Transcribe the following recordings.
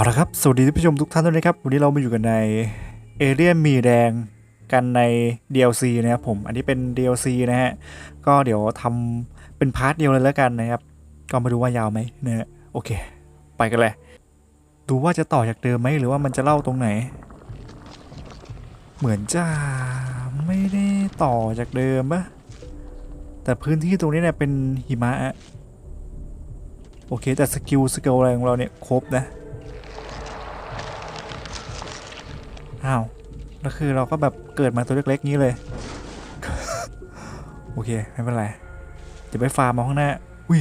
เอาละครับ สวัสดีท่านผู้ชมทุกท่านด้วยนะครับ วันนี้เรามาอยู่กันในเอเลียนมีแดงกันใน DLC นะครับผม อันนี้เป็น DLC นะฮะ ก็เดี๋ยวทำเป็นพาร์ทเดียวเลยแล้วกันนะครับ ก็มาดูว่ายาวไหมนะฮะ โอเค ไปกันเลย ดูว่าจะต่อจากเดิมไหมหรือว่ามันจะเล่าตรงไหน เหมือนจะไม่ได้ต่อจากเดิมปะแต่พื้นที่ตรงนี้เนี่ยเป็นหิมะอะโอเค แต่สกิลสกิลอะไรของเราเนี่ยครบนะ อ้าวแล้วคือเราก็แบบเกิดมาตัวเล็กๆงี้เลย โอเคไม่เป็นไรเดี๋ยวไปฟาร์มมาข้างหน้า อุ้ย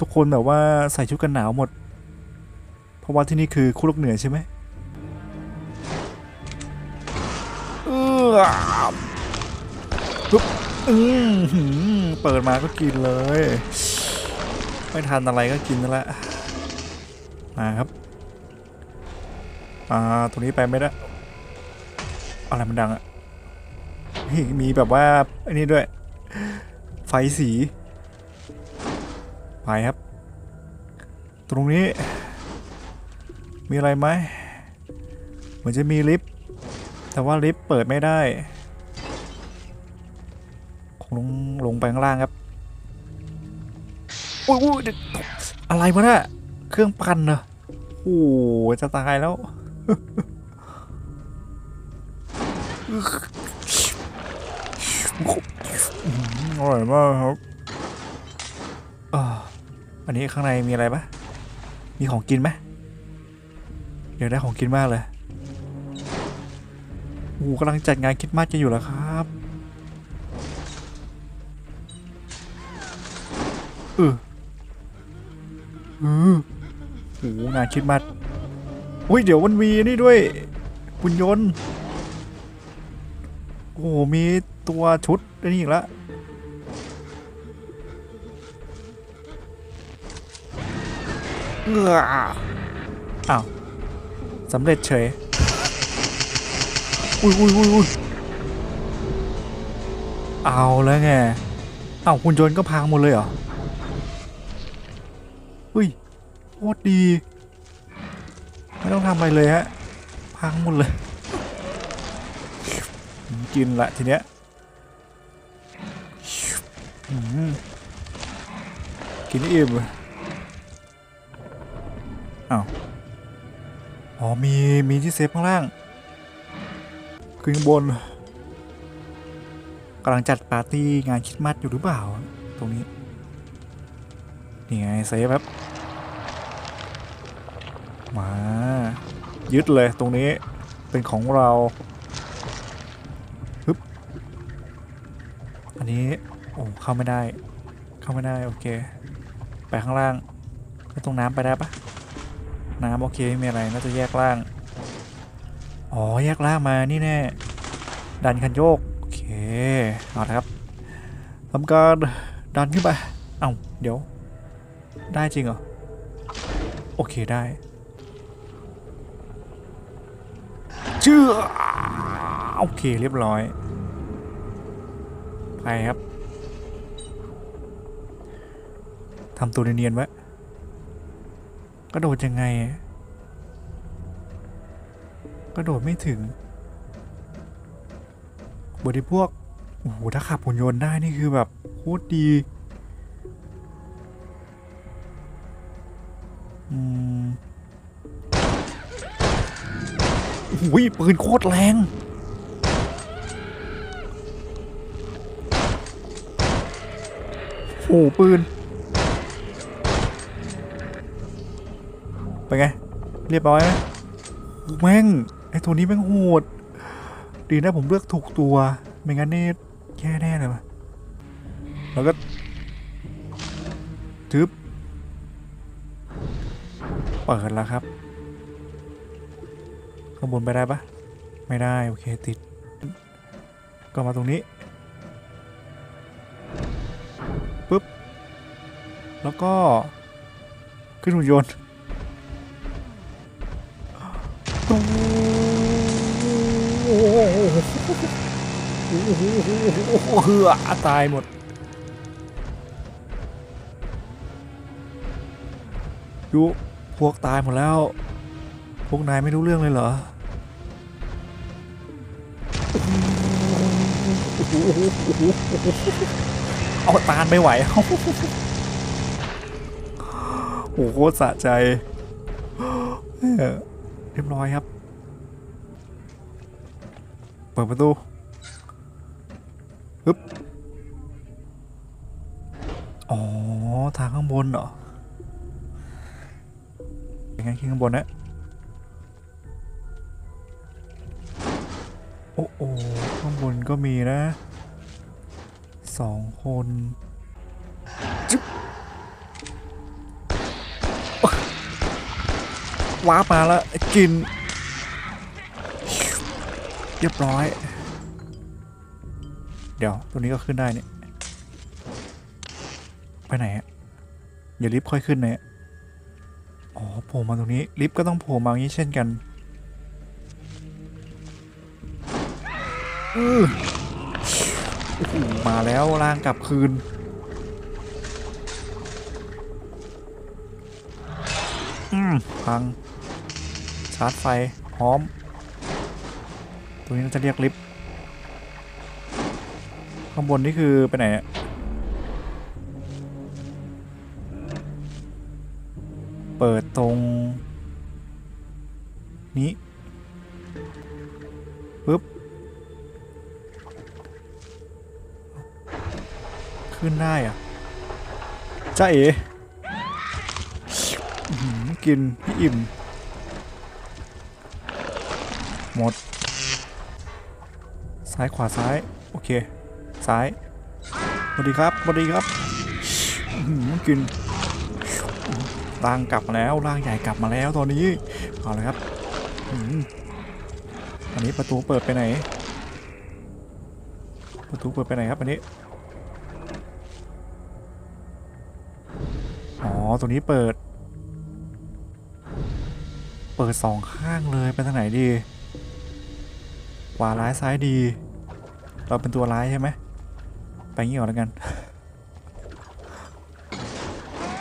ทุกคนแบบว่าใส่ชุดกันหนาวหมด เพราะว่าที่นี่คือคู่โลกเหนือใช่ไหมเออปุ๊บอืมเปิดมาก็กินเลย ไม่ทันอะไรก็กินนั่นแหละมาครับ อ่าตรงนี้ไปไม่ได้ อะไรมันดังอะมีแบบว่าอันนี้ด้วย ไฟสี ไปครับ ตรงนี้ มีอะไรไหมเหมือนจะมีลิฟต์ แต่ว่าลิฟต์เปิดไม่ได้ คงลงลงไปข้างล่างครับอุ้ยอุ้ยอะไรวะน่ะเครื่องปั่นเหรอโอ้โหจะตายแล้ว อร่อยมากครับอันนี้ข้างในมีอะไรปะมีของกินไหมอยากได้ของกินมากเลยโอ้โหกำลังจัดงานคิดมากจะอยู่แล้วครับเออเออโอ้โหงานคิดมาส อุ้ยเดี๋ยวมันมีนี่ด้วยหุ่นยนต์โอ้โหมีตัวชุดอันนี้อีกแล้วเอออ้าวสำเร็จเฉย อุ้ยอุ้ยอุ้ยอุ้ยเอาแล้วไงอ้าวหุ่นยนต์ก็พังหมดเลยเหรอ อุ้ยโคตรดี ไม่ต้องทำอะไรเลยฮะพังหมดเลย กินละทีเนี้ยกินอิ่มอ้าวอ๋อมีมีที่เซฟข้างล่างขึ้นบนกำลังจัดปาร์ตี้งานคิดมัดอยู่หรือเปล่า ตรงนี้ นี่ไงเซฟครับ มา ยึดเลยตรงนี้เป็นของเราฮึปอันนี้โอ้เข้าไม่ได้ เข้าไม่ได้โอเค ไปข้างล่างแล้วตรงน้ำไปได้ปะน้ำโอเคไม่มีอะไรน่าจะแยกล่าง อ๋อแยกล่างมานี่แน่ดันคันโยกโอเคเอาละครับทำการดันขึ้นไป เอ้าเดี๋ยว ได้จริงเหรอ โอเคได้ เชื่อโอเคเรียบร้อย ไปครับทำตัวเนียนๆไว้กระโดดยังไงกระโดดไม่ถึงบริพวก โอ้โห ถ้าขับหุ่นยนต์ได้นี่คือแบบโคตรดีอืม อ้ยปืนโคตรแรง โอ้ปืน เป็นไง เรียบร้อยไหมแม่ง ไอตัวนี้แม่งโหด ดีนะผมเลือกถูกตัว ไม่งั้นนี่แย่แน่เลยแล้วก็ทึบ เปิดแล้วครับ ข้างบนไปได้ปะไม่ได้ โอเคติด ก็มาตรงนี้ปุ๊บ แล้วก็ ขึ้นหุ่นยนต์ตู้โอ้โหอ้โหเหือตายหมด ดู พวกตายหมดแล้ว พวกนายไม่รู้เรื่องเลยเหรอ โอ้โหโอ้โหเอาตานไม่ไหวโอ้โหโคตรสะใจเรียบร้อยครับ เปิดประตูปึ๊บอ๋อ ทางข้างบนเหรอยังไงขึ้นข้างบนนะโอ้โอ้ข้างบนก็มีนะ สองคนจึ๊บว้าปมาแล้ว กิน เรียบร้อย เดี๋ยว ตัวนี้ก็ขึ้นได้เนี่ย ไปไหนอะอย่าลิฟต์ค่อยขึ้นนะอ๋อโผล่มาตรงนี้ ลิฟต์ก็ต้องโผล่มาอย่างนี้เช่นกัน อือ โอ้โหมาแล้วร่างกลับคืน อืมพัง ชาร์จไฟพร้อม ตัวนี้น่าจะเรียกลิฟต์ข้างบนนี่คือไปไหนเปิดตรง นี้ปึ๊บ ขึ้นได้อะจ้าเอ๋กินพี่อิ่ม หมด ซ้ายขวาซ้าย โอเค ซ้ายสวัสดีครับสวัสดีครับอื้อหือกินร่างกลับมาแล้วร่างใหญ่กลับมาแล้วตอนนี้เอาเลยครับอันนี้ประตูเปิดไปไหน ประตูเปิดไปไหนครับอันนี้ ตัวนี้เปิด เปิดสองข้างเลยไปทางไหนดีขวาร้ายซ้ายดี เราเป็นตัวร้ายใช่ไหมไปงี้ก่อนแล้วกัน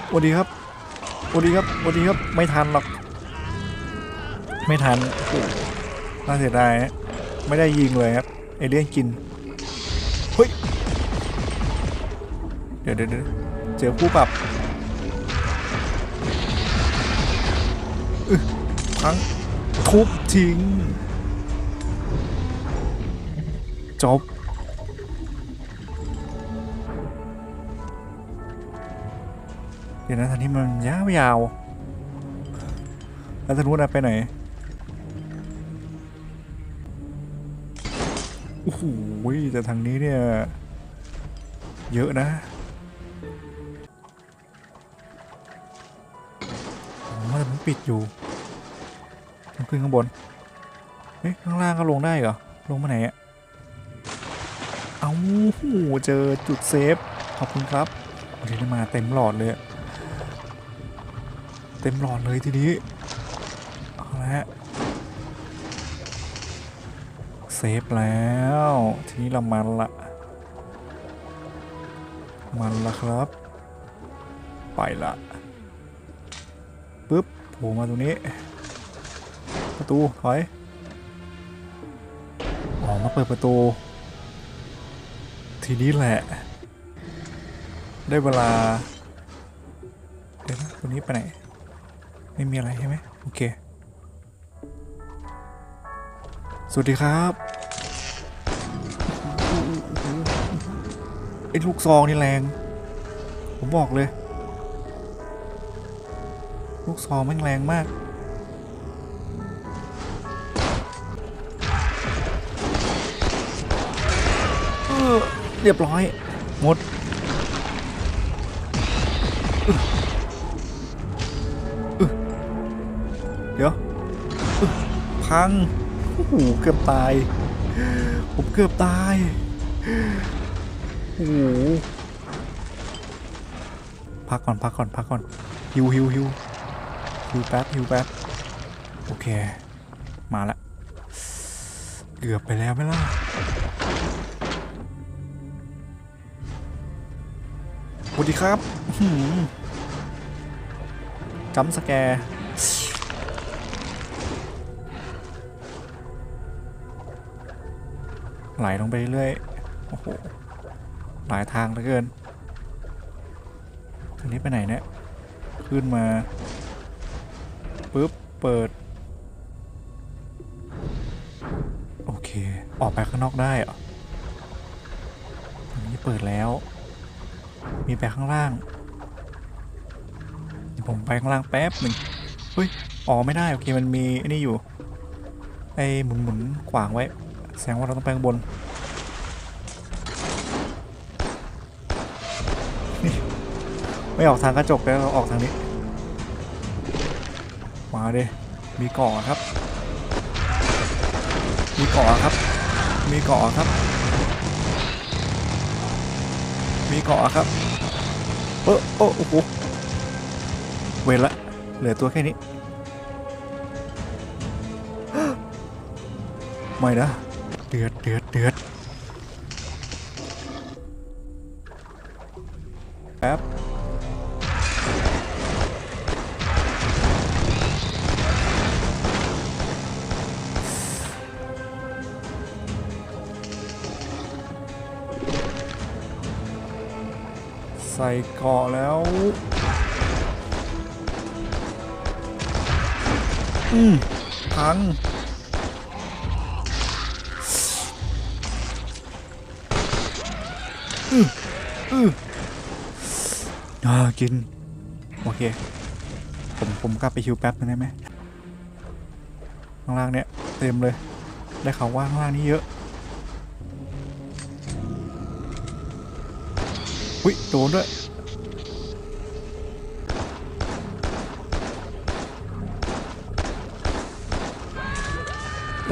สวัสดีครับสวัสดีครับสวัสดีครับไม่ทันหรอก ไม่ทันน่าเสียดายฮะไม่ได้ยิงเลยครับเอเลี่ยนกินเฮ้ยเดี๋ยวเดี๋ยวเดี๋ยวเจอผู้ปรับ พังทุบทิ้ง จบ เดี๋ยวนะทันนี้มันยาวยาวๆแล้วทางนู้นะไปไหนโอ้โหแต่ทางนี้เนี่ย เยอะนะมันปิดอยู่ ขึ้นข้างบน เฮ้ยข้างล่างก็ลงได้เหรอ ลงมาไหนอะเอาเจอจุดเซฟ ขอบคุณครับโอ้มาเต็มหลอดเลย เต็มหลอดเลยทีนี้ เอาละเซฟแล้ว ทีนี้เรามันละ มันละครับ ไปละ ปึ๊บโผล่มาตรงนี้ ประตูถอยออกมาเปิดประตู ทีนี้แหละ ได้เวลาเดี๋ยวนะตัวนี้ไปไหน ไม่มีอะไรใช่ไหมโอเค สวัสดีครับไอ้ลูกซองนี่แรง ผมบอกเลย ลูกซองแม่งแรงมาก เรียบร้อย หมด เดี๋ยว พัง โอ้โห เกือบตาย ผมเกือบตาย โอ้โห พักก่อน พักก่อน พักก่อน ฮิวฮิวฮิวฮิวแป๊บฮิวแป๊บ โอเค มาละ เกือบไปแล้วไหมล่ะ วัสดีครับจำสแกร์ไหลลงไปเรื่อยโอ้โหหลายทางเหลือเกินทีนี้ไปไหนเนี่ย ขึ้นมาปึ๊บ เปิด โอเค ออกไปข้างนอกได้เหรอนี้เปิดแล้ว มีไปข้างล่างเดี๋ยวผมไปข้างล่างแป๊บหนึ่งเฮ้ยออกไม่ได้โอเคมันมีไอ้นี่อยู่ไอ้หมุนหมุนๆขวางไว้แสดงว่าเราต้องไปข้างบนนี่ไม่ออกทางกระจกแล้วเราออกทางนี้มาเดิมีเกาะครับ มีเกาะครับ มีเกาะครับ มีเกาะครับเออโอ้โอ้โหเวรละ เหลือตัวแค่นี้ไม่นะเดือดเดือดเดือด เกาะแล้ว อืมพังอืออืออ่ากิน โอเค ผมผมกลับไปฮิวแป๊บนึงได้ไหมข้างล่างเนี่ย เต็มเลย ได้ข่าวว่าข้างล่างนี้เยอะอุ้ยโดนด้วย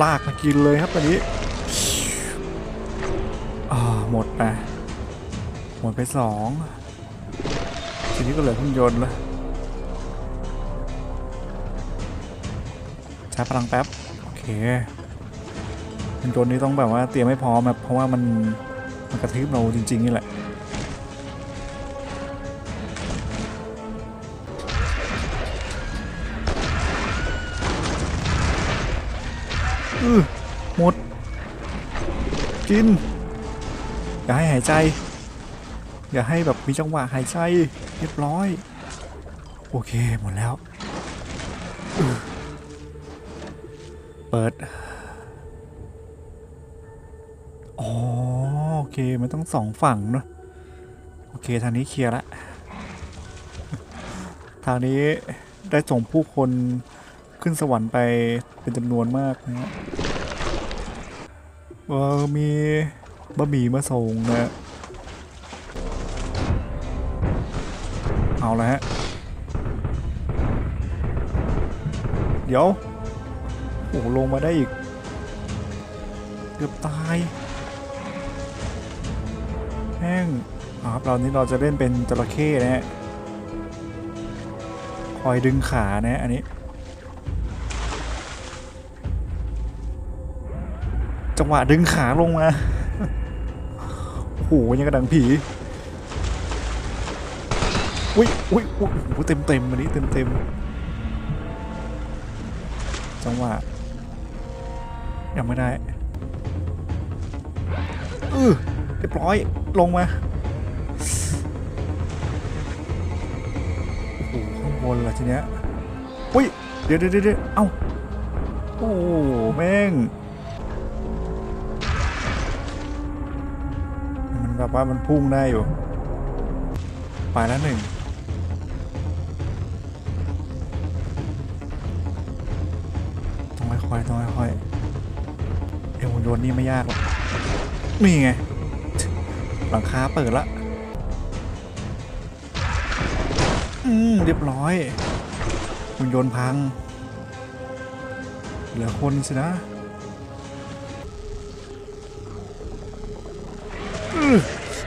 ลากมากินเลยครับตอนนี้อ่หมดไปหมดไปสองทีนี้ก็เหลือเครื่องยนต์ล้วใช้พลังแป๊บ โอเคเครื่องยนต์นี้ต้องแบบว่าเตรียมให้พร้อมแบบเพราะว่ามันมันกระทืบเราจริงๆนี่แหละ อือหมด กิน อย่าให้หายใจ อย่าให้แบบมีจังหวะหายใจ เรียบร้อย โอเค หมดแล้ว เปิด อ๋อ โอเค มันต้องสองฝั่งเนอะโอเค ทางนี้เคลียร์ละ ทางนี้ได้ส่งผู้คน ขึ้นสวรรค์ไปเป็นจำนวนมากนะฮะเออมีบะหมี่มาส่งนะเอาละฮะ เดี๋ยว โอ้ลงมาได้อีก เกือบตายแม่งครับเรานี้เราจะเล่นเป็นจระเข้นะฮะ คอยดึงขานะอันนี้ จังหวะดึงขาลงมาโอ้โหยังกระดังผีอุ้ยอุ้ยอุ้ยเต็มเต็มอันนี้เต็มเต็มจังหวะยังไม่ได้เออเรียบร้อยลงมาโอ้โหข้างบนล่ะทีเนี้ยอุ้ยเดี๋ยวเดี๋ยวเดี๋ยวเอ้าโอ้แม่ง แบบว่ามันพุ่งได้อยู่ ไปแล้วหนึ่งต้องค่อยๆต้องค่อยๆเอวหุ่นยนต์นี่ไม่ยากหรอกนี่ไง หลังคาเปิดละอืมเรียบร้อยหุ่นยนต์พัง เหลือคนสินะ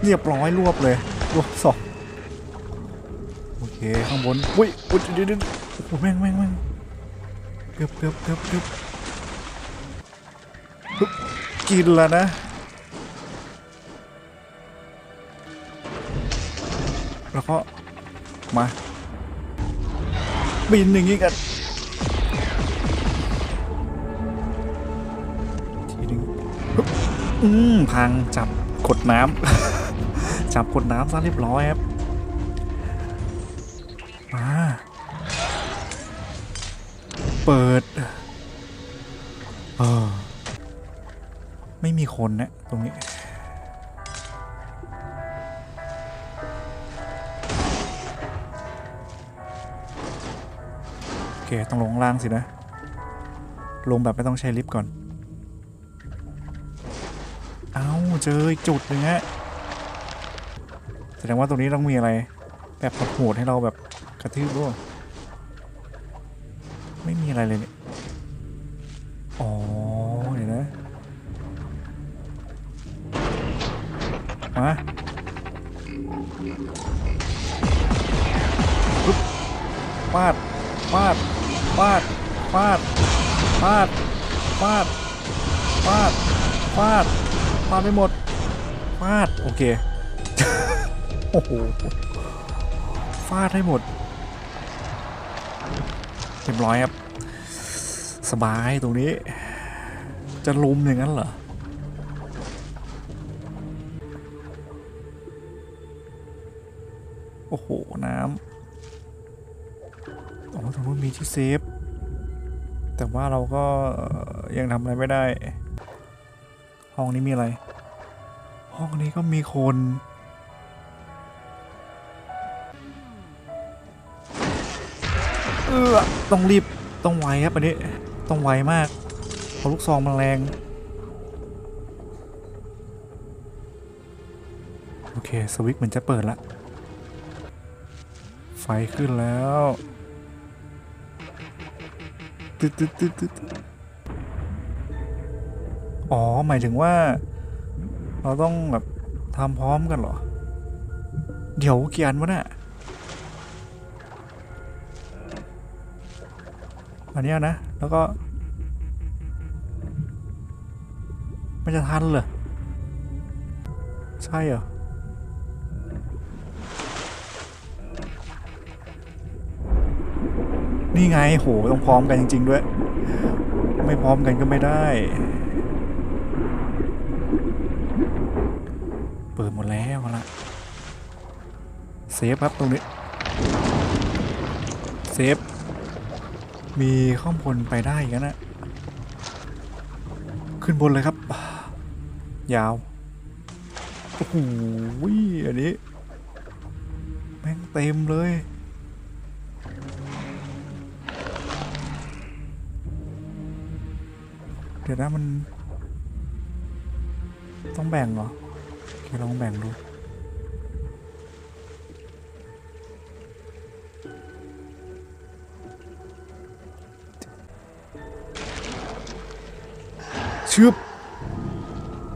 เรียบร้อยรวบเลยรวบสองโอเคข้างบนอุ้ยอุ้ยเดี๋ยวเดี๋ยวโอ้แม่งแม่งแม่งเกือบเกือบเกือบเกือบกินแล้วนะแล้วก็มาบินอย่างงี้กันทีหนึงปึ๊บอืมพังจับ กดน้ำ จับกดน้ำซะเรียบร้อยครับ มา เปิด เออ ไม่มีคนนะ ตรงนี้โอเค ต้องลงข้างล่างสินะ ลงแบบไม่ต้องใช้ลิฟต์ก่อน เอาเจออีกจุดหนึ่งฮะแสดงว่าตรงนี้ต้องมีอะไร แบบโหดให้เราแบบกระทืบด้วยไม่มีอะไรเลยเนี่ย อ๋อ เดี๋ยวนะ มาปึ๊บฟาดฟาดฟาดฟาดฟาดฟาดฟาดฟาดาดไปหมดฟาดโอเคโอ้โหฟาดให้หมดเรียบร้อยครับ สบายตรงนี้ จะลุมอย่างนั้นเหรอโอ้โห น้ำอ๋อตรงนู้นมีที่เซฟ แต่ว่าเราก็ยังทำอะไรไม่ได้ ห้องนี้มีอะไร ห้องนี้ก็มีคน เออต้องรีบ ต้องไวครับอันนี้ ต้องไวมากเพราะลูกซองมันแรง โอเค สวิตช์เหมือนจะเปิดละ ไฟขึ้นแล้วตึ๊ดตึ๊ดตึ๊ดตึ๊ดตึ๊ดอ๋อ หมายถึงว่า เราต้องแบบทำพร้อมกันเหรอ เดี๋ยวกี่อันวะเนี่ยอันนี้นะ แล้วก็ มันจะทันเหรอ ใช่เหรอ นี่ไง โห ต้องพร้อมกันจริง ๆ ด้วย ไม่พร้อมกันก็ไม่ได้ เปิดหมดแล้วเอาละเซฟครับตรงนี้เซฟมีข้างบนไปได้อีกันนะขึ้นบนเลยครับ ยาวโอ้โหอันนี้แม่งเต็มเลยเดี๋ยวนะมัน ต้องแบ่งเหรอ ลองแบ่งดูชึบ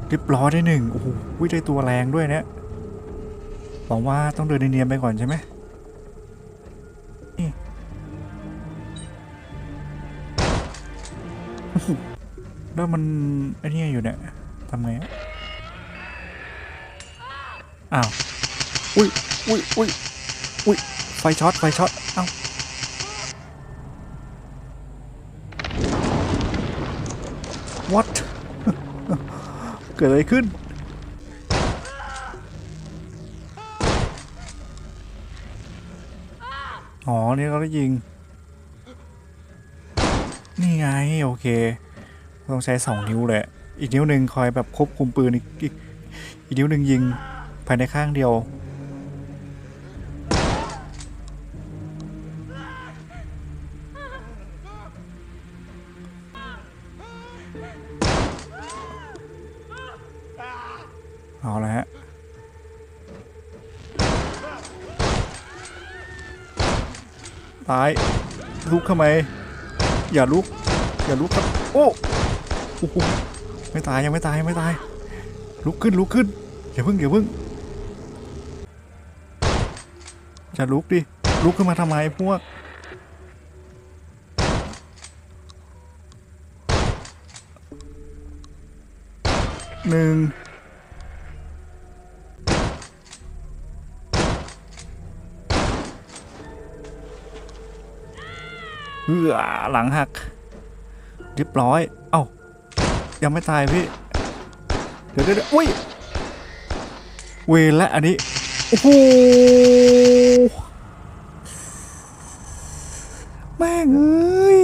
เรียบร้อยได้หนึ่งโอ้โหได้ตัวแรงด้วยเนี่ยหวังว่าต้องเดินเนียนๆไปก่อนใช่ไหมนี่แล้วมันไอ้นี่อยู่เนี่ยทำไงอะ อ้าว อุ้ยอุ้ยอุ้ยอุ้ยไฟช็อต ไฟช็อต เอ้า what เกิดอะไรขึ้น อ๋อ นี่เราได้ยิง นี่ไง โอเค ต้องใช้สองนิ้วแหละอีกนิ้วหนึ่งคอยแบบควบคุมปืน อีกอีกอีกนิ้วหนึ่งยิง ภายในข้างเดียว เอาละฮะตายลุกทำไม อย่าลุก อย่าลุกครับ โอ้โหไม่ตายยังไม่ตายยังไม่ตาย ลุกขึ้นลุกขึ้นอย่าเพิ่งอย่าเพิ่ง อย่าลุกดิ ลุกขึ้นมาทำไมพวก หนึ่งเหือหลังหัก เรียบร้อย เอ้า ยังไม่ตายพี่ เดี๋ยวเดี๋ยวเดี๋ยวอุ้ย เวรและอันนี้ โอ้โหแม่งเอ้ย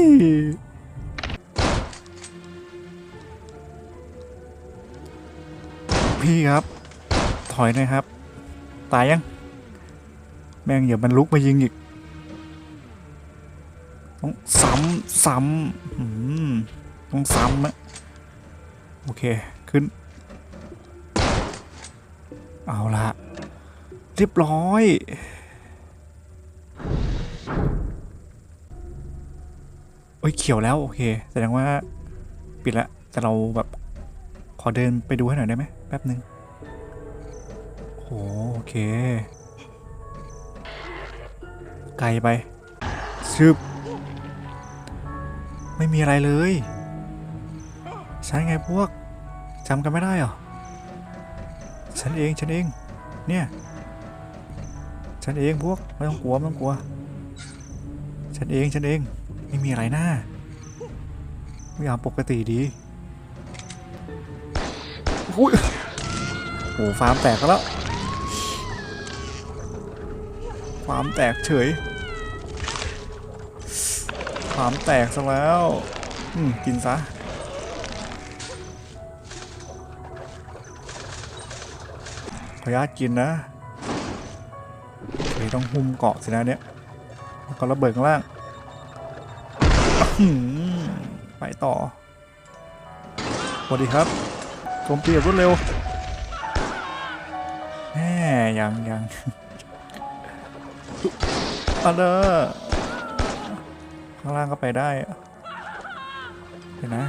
พี่ครับ ถอยหน่อยครับ ตายยัง แม่งอย่ามันลุกมายิงอีกต้องซ้ำซ้ำต้องซ้ำอะโอเค ขึ้น เอาละ เรียบร้อย โอ้ยเขียวแล้ว โอเค แสดงว่าปิดละ แต่เราแบบ ขอเดินไปดูให้หน่อยได้ไหมแป๊บหนึ่งโอ้โอเค ไกลไปชึบไม่มีอะไรเลยใช่ไงพวกจำกันไม่ได้เหรอ ฉันเอง ฉันเอง เนี่ย ฉันเองพวกไม่ต้องกลัวไม่ต้องกลัว ฉันเองฉันเองไม่มีอะไรหน้าไม่อยางปกติดีอุ้ยโอ้ฟาร์มแตกแล้วฟาร์มแตกเฉยฟาร์มแตกซะแล้วอืมกินซะขออนุญาตกินนะ ต้องหุ้มเกาะสินะเนี่ยแล้วก็ระเบิดข้างล่างไปต่อสวัสดีครับโจมตีรวดเร็วแหมยังยังเอาเด้อข้างล่างก็ไปได้เดี๋ยวนะ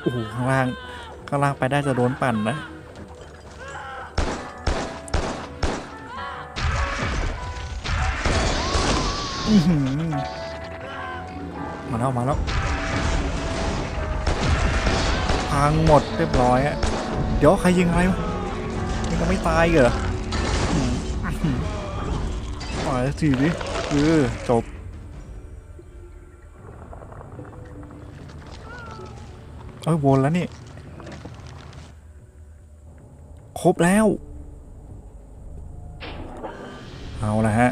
โอ้โหข้างล่างข้างล่างไปได้จะโดนปั่นนะ มาแล้วมาแล้วพังหมดเรียบร้อยอะเดี๋ยวใครยิงอะไรวะนี่ก็ไม่ตายเหรออื้อหือปล่อยสักทีดิเออจบเอ้ยวนแล้วนี่ ครบแล้ว เอาละฮะ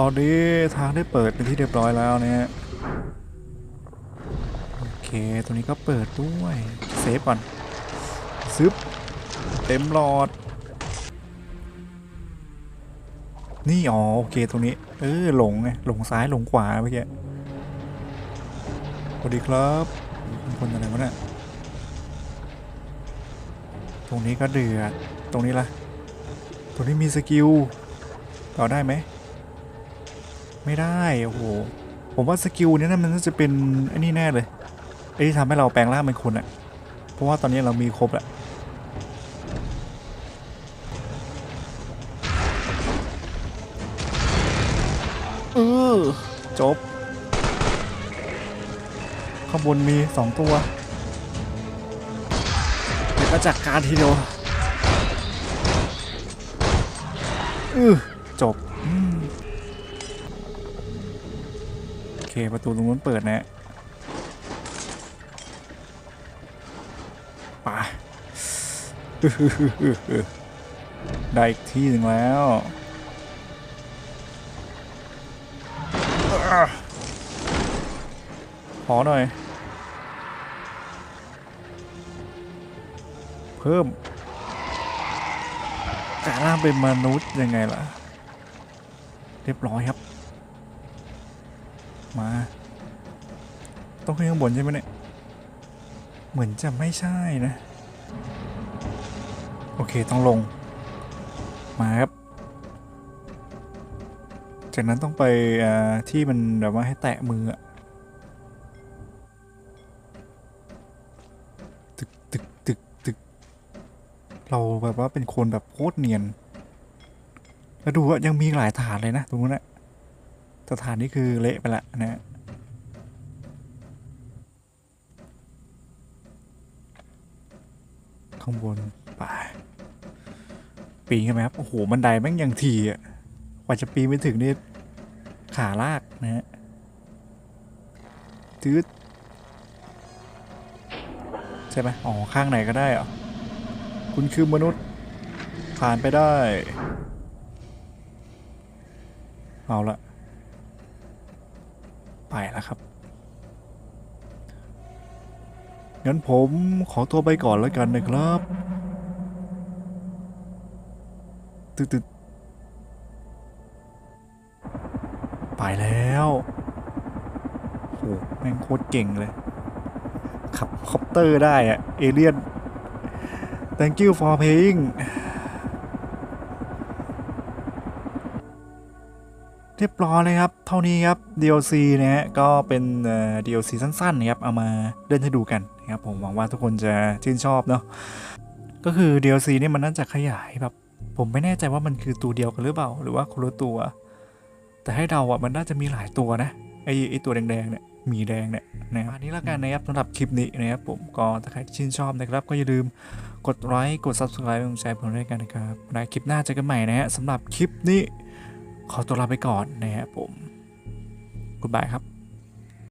ตอนนี้ทางได้เปิดเป็นที่เรียบร้อยแล้วเนี่ย โอเคตัวนี้ก็เปิดด้วย เซฟก่อน ซึบ เต็มหลอด นี่ อ๋อ โอเค ตรงนี้ เออ หลงไง หลงซ้ายหลงขวาเมื่อกี้ สวัสดีครับคนอะไรวะเนี่ย ตรงนี้ก็เดือด ตรงนี้ล่ะ ตรงนี้มีสกิล ต่อได้ไหม ไม่ได้ โอ้โห ผมว่าสกิลเนี้นะมันน่าจะเป็นไอ้นี่แน่เลยไอ้ที่ทำให้เราแปลงร่างเป็นคนอะเพราะว่าตอนนี้เรามีครบแล้วเออจบ ข้างบนมีสองตัวเดี๋ยวก็จัดการทีเดียวอือจบ ประตูตรงนู้นเปิดนะไปได้อีกที่หนึ่งแล้วขอหน่อย เพิ่มกลายร่างเป็นมนุษย์ยังไงล่ะ เรียบร้อยครับ มา ต้องขึ้นข้างบนใช่ไหมเนี่ย เหมือนจะไม่ใช่นะ โอเคต้องลง มาครับ จากนั้นต้องไปที่มันแบบว่าให้แตะมืออะตึกตึกตึกตึก เราแบบว่าเป็นคนแบบโคตรเนียน แล้วดูว่ายังมีหลายฐานเลยนะตรงนู้นนะ แต่ฐานนี้คือเละไปละนะข้างบนไปปีนกันไหมครับ โอ้โห บันไดแม่งยังทีอะกว่าจะปีนไปถึงนี่ขาลากนะฮะตืดใช่ไหมอ๋อ ข้างไหนก็ได้เหรอ คุณคือมนุษย์ ผ่านไปได้ เอาละ ไปแล้วครับ งั้นผมขอตัวไปก่อนแล้วกันนะครับตึ๊ดๆไปแล้วโอ้แม่งโคตรเก่งเลยขับคอปเตอร์ได้อะเอเลียน thank you for paying เรียบร้อยเลยครับ เท่านี้ครับ DLC นะฮะก็เป็นเอ่อ DLC สั้นๆนะครับเอามาเล่นให้ดูกันนะครับผมหวังว่าทุกคนจะชื่นชอบเนาะก็คือ DLC นี่มันน่าจะขยายแบบผมไม่แน่ใจว่ามันคือตัวเดียวกันหรือเปล่า หรือว่าคนละตัว แต่ให้เดาอะมันน่าจะมีหลายตัวนะไอไอตัวแดงๆเนี่ยหมีแดงเนี่ยนะครับอันนี้ละกันนะครับสำหรับคลิปนี้นะครับผมก็ถ้าใครชื่นชอบนะครับ ก็อย่าลืมกดไลค์กด subscribe เป็นกำลังใจผมด้วยกันนะครับในคลิปหน้าเจอกันใหม่นะฮะสำหรับคลิปนี้ขอตัวลาไปก่อนนะครับผม กุณบายครับ